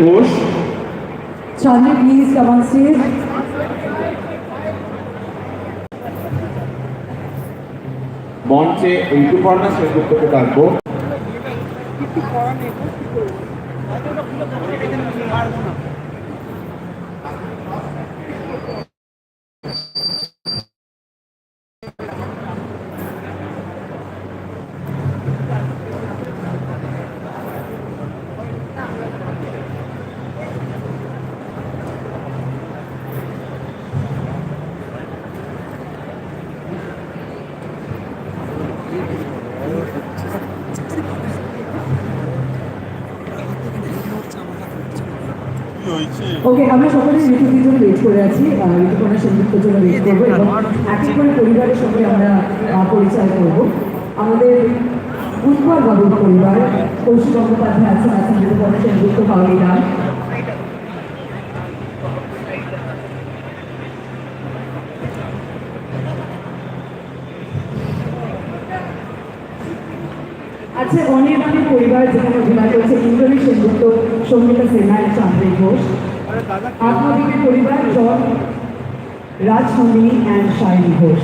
Ghosh Chandni, please come on stage. মঞ্চে ঋতুপর্ণা সেনগুপ্তকে ডাকবো ওকে আমরা সকলে ঋতুটির জন্য ওয়েট করে আছি ঋতুপর্ণা সেনগুপ্তর জন্য ওয়েট করব এবং এক এক করে পরিবারের সঙ্গে আমরা আহ, পরিচয় করব। আমাদের উৎপল বাবুর পরিবার কৌশিক গঙ্গোপাধ্যায় আছেন আছেন ঋতুপর্ণা সেনগুপ্ত পাওয়ালি আচ্ছা অনির্বাণের পরিবার যেখানে অভিনয় করেছে ইন্দ্রনী সেনগুপ্ত, সঙ্গীতা সেনা চান্দ্রিক ঘোষ। আত্মদীপের পরিবার, জন রাজনন্দিনী অ্যান্ড শাইনী ঘোষ।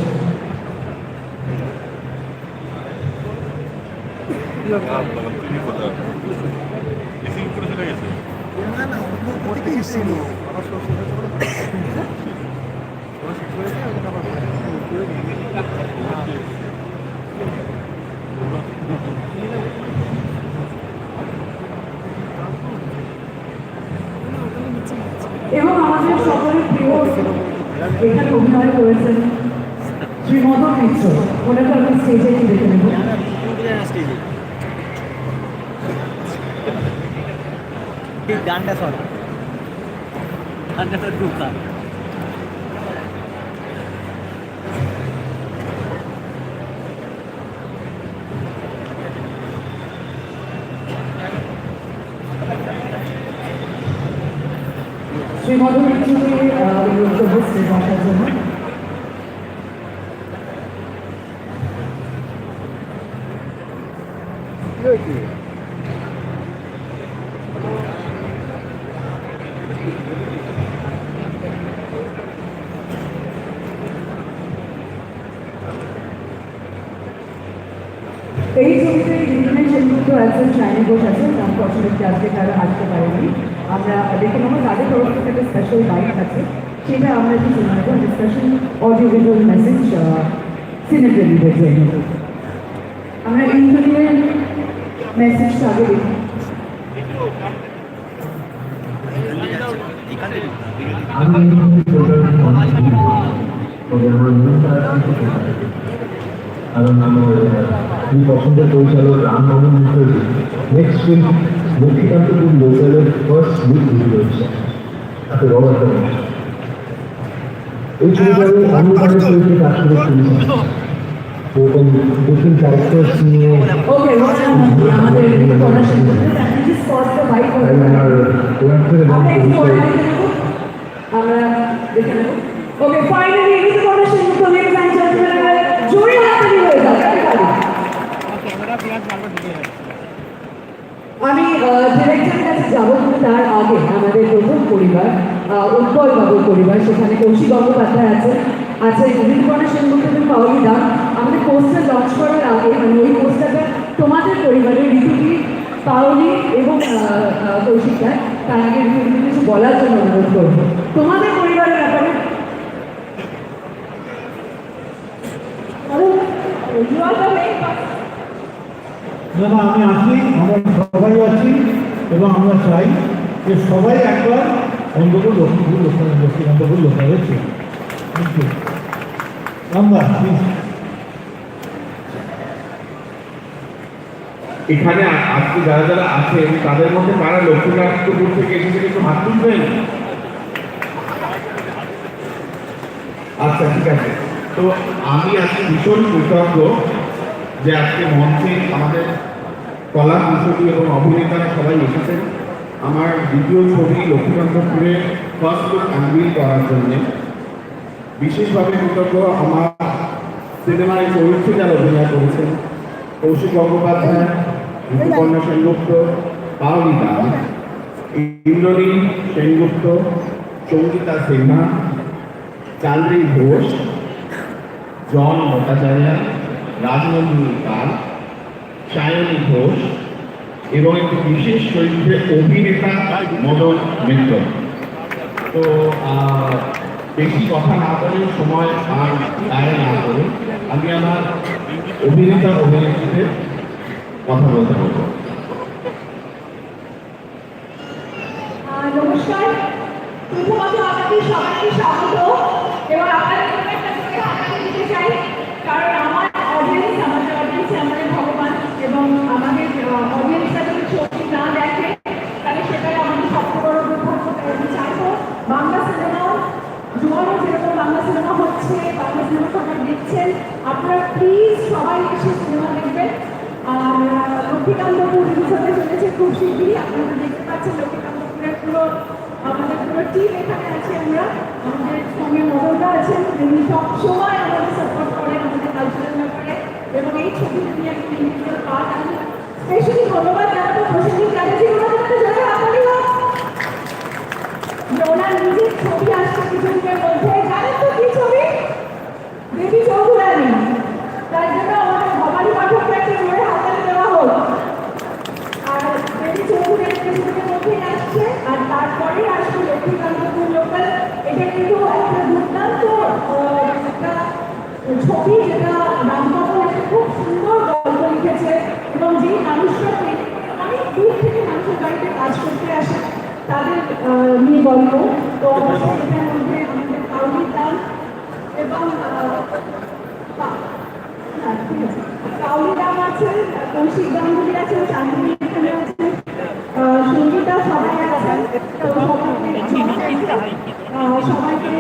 এবং আমাদের সকলের প্রিয় এখানে অভিনয় করেছেন শ্রী মদন মিত্র ওনাকে আমি স্টেজে নিয়ে দেখে নেব। গানটা শোন। গানটা ঢুকা শ্রী মদন মিত্রকে আহ, অনুরোধ করব স্টেজ আসার জন্য। এই ছবিতে বিভিন্ন সেনগুপ্ত আছেন শাইনি ঘোষ আছেন আনফর্চুনেটলি আজকে তারা আসতে পারেনি। আমরা দেখে নেব তাদের তরফ থেকে স্পেশাল বাইক আছে। সেটা আমরা নেব ডিসকাশন অডিও ভিজুয়াল মেসেজ সিনেপ্রেমীদের জন্য আমরা ইন্টারভিউয়ের মেসেজটা আগে দেখি কারণ আমার পরিচালক রামমোহন মুখার্জি নেক্সট ফার্স্ট। এই ছবিটারে আমি অনেক চরিত্রে কাজ করে শুনেছি এরকম ডিফারেন্ট নিয়ে আমার দেখে নেব। ওকে ফাইনালি হয়ে আমি ডিরেক্টরের কাছে যাব তার আগে আমাদের প্রথম পরিবার উৎপল বাবুর পরিবার সেখানে কৌশিক গঙ্গোপাধ্যায় আছে আছে ঋতুপর্ণা সেনগুপ্ত এবং পাওলি দাম আমাদের পোস্টার লঞ্চ করার আগে মানে ওই পোস্টারটা তোমাদের পরিবারের ঋতুটি পাওলি এবং আহ, আহ, কৌশিক দা তার আগে কিছু বলার জন্য অনুরোধ করব। তোমাদের পরিবারের ব্যাপারে আমি আছি আমরা সবাই আছি এবং আমরা চাই যে সবাই একবার অন্তত লক্ষ্মীপুর লোকাল লক্ষ্মীকান্তপুর লোকালে ছিল থ্যাংক ইউ রামদা প্লিজ এখানে আজকে যারা যারা আছেন তাদের মধ্যে কারা লক্ষ্মীকান্তপুর থেকে এসেছেন একটু হাত তুলবেন? আচ্ছা ঠিক আছে। তো আমি আজকে ভীষণ কৃতজ্ঞ যে আজকে মঞ্চে আমাদের কলা কুশলী এবং অভিনেতারা সবাই এসেছেন। আমার দ্বিতীয় ছবি লক্ষ্মীকান্তপুরে ফার্স্ট লুক আনবিল করার জন্য। বিশেষভাবে কৃতজ্ঞ আমার সিনেমায় চরিত্রে যারা অভিনয় করেছেন, কৌশিক গঙ্গোপাধ্যায়, ঋতুপর্ণা সেনগুপ্ত পাওলি দাম ইন্দ্রনীল সেনগুপ্ত, সঙ্গীতা সিনহা, চান্দ্রী ঘোষ, জন ভট্টাচার্য, রাজনন্দিনী পাল, সায়নী ঘোষ এবং একটি বিশেষ চরিত্রে অভিনেতা মদন মিত্র। তো বেশি কথা না বলে সময় আর দায় না করে আমি আমার অভিনেতা অভিনেত্রীদের কথা বলতে আহ, নমস্কার। প্রথমত আপনাদের সবাইকে স্বাগত। সবাই সিনেমা দেখবেন। আর লক্ষ্মীকান্তপুর রিলিজ চলেছে খুব শিগগিরই। আপনারা দেখতে পাচ্ছেন লক্ষ্মীকান্তপুরের পুরো, আমাদের পুরো টিম এখানে আছে আমরা। আমাদের সঙ্গে মদনদা আছেন। তিনি সব সময় আমাদের সাপোর্ট করেন আমাদের কালচারাল ব্যাপারে। এবং এই ছবি নিয়ে একটি ইন্ডিভিজুয়াল পার্ট আমি স্পেশালি ধন্যবাদ জানাব। প্রসেনজিৎ চ্যাটার্জি হাততালি ওনার নিজের ছবি আসছে কিছুদিনের মধ্যে জানেন তো কি ছবি দেবী চৌধুরানী তার জন্য আমাদের ভবানী পাঠককে একটা জোরে হাততালি দেওয়া হোক আর দেবী চৌধুরানী কিছুদিনের মধ্যেই আসছে আর তারপরে আসবে লক্ষ্মীকান্তপুর লোকাল এটা কিন্তু একটা দুর্দান্ত একটা ছবি যেটা রামবাবু একটা খুব সুন্দর গল্প লিখেছে এবং যেই মানুষরা অনেক দূর থেকে মানুষের বাড়িতে কাজ করতে আসে তাদের নিয়ে গল্প তো এটার মধ্যে আমাদের কাউরির দাম এবং হ্যাঁ। কাউলি আছে কৌশিক গাঙ্গুলি আছে চাঁদনি এখানে আছে আহ, সঙ্গীতা সবাই আছেন সবাইকে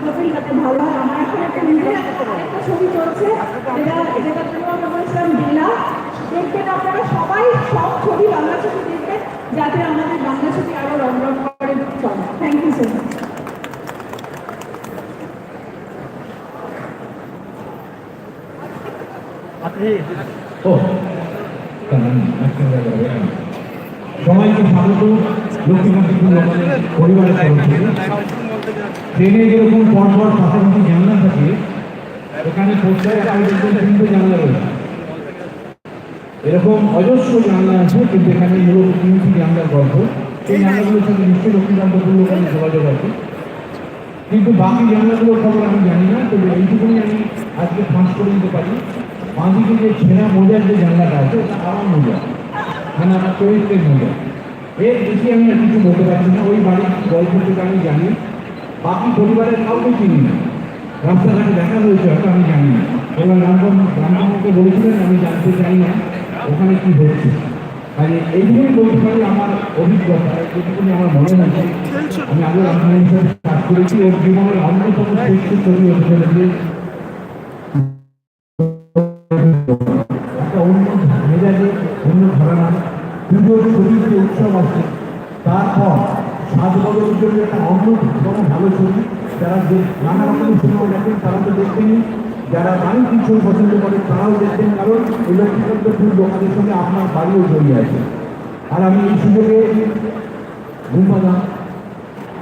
করবেন যাতে ভালো হয় আমার এখন একটা নিজের একটা ছবি চলছে যেটা যেটা জন্য আমরা বলছিলাম লীলা দেখবেন আপনারা সবাই সব ছবি বাংলা ছবি দেখবেন যাতে আমাদের বাংলা ছবি আরও রং রং করে চলে থ্যাংক ইউ সো মাচ ও। সবাইকে স্বাগত এরকম অজস্র জানলা আছে কিন্তু এখানে তিনটি জানলার গল্প এই জানলাগুলোর সঙ্গে নিশ্চয়ই যোগাযোগ আছে কিন্তু বাকি জানলাগুলোর খবর আমি জানি না তবে এইটুকুনি আমি আজকে ফাঁস করে দিতে পারি বাঁদিকে যে ছেঁড়া মোজার যে জানলাটা আছে ওটা আমার মোজা মানে আমার চরিত্রের মোজা এর বেশি আমি আর কিছু বলতে পারছি না, ওই বাড়ির গল্পটুকু আমি জানি। বাকি পরিবারের কাউকে চিনি না। রাস্তাঘাটে দেখা হয়েছে, হয়তো আমি জানি না। এবার রামগম রামগমকে বলেছিলেন, আমি জানতে চাই না ওখানে কি হচ্ছে আর এইগুলোই বলতে পারি আমার অভিজ্ঞতা। যেটুকুনি আমার মনে হচ্ছে আমি আগে রামগমের সাথে কাজ করেছি। ওর জীবনের অন্যতম শ্রেষ্ঠ ছবি হতে চলেছে। একটা অন্য মেজাজে, অন্য ঘরানা পুজোর ছবির যে উৎসব আছে তারপর সাত বছরের জন্য একটা অন্যতম ভালো ছবি যারা যে নানা রকমের সিনেমা দেখেন তারা তো দেখবেনই যারা বাণিজ্যিক ছবি পছন্দ করেন তারাও দেখবেন কারণ এই লক্ষ্মীকান্তপুর দোকানের সঙ্গে আপনার বাড়িও জড়িয়ে আছে আর আমি এই সুযোগে ঘুমাদা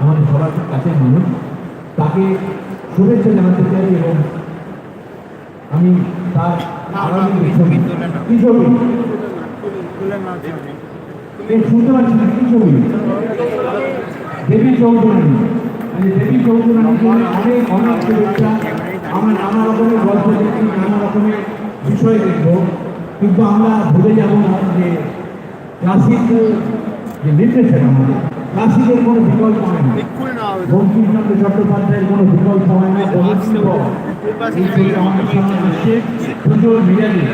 আমাদের সবার কাছের মানুষ তাকে শুভেচ্ছা জানাতে চাই এবং আমি তার আগামী ছবি কি ছবি শুনতে পাচ্ছি কি ছবি। দেবী চৌধুরানী। মানে দেবী চৌধুরানীর জন্য অনেক অনেক শুভেচ্ছা। আমরা নানা রকমের গল্প দেখি নানা রকমের বিষয় দেখব। কিন্তু আমরা ভুলে যাব না যে ক্লাসিক যে লিটারেচার আমাদের। ক্লাসিকের কোনো বিকল্প হয় না। বঙ্কিমচন্দ্র চট্টোপাধ্যায়ের কোনো বিকল্প হয় না। এই ছবি আমাদের সামনে আসছে পুজোর মিলানে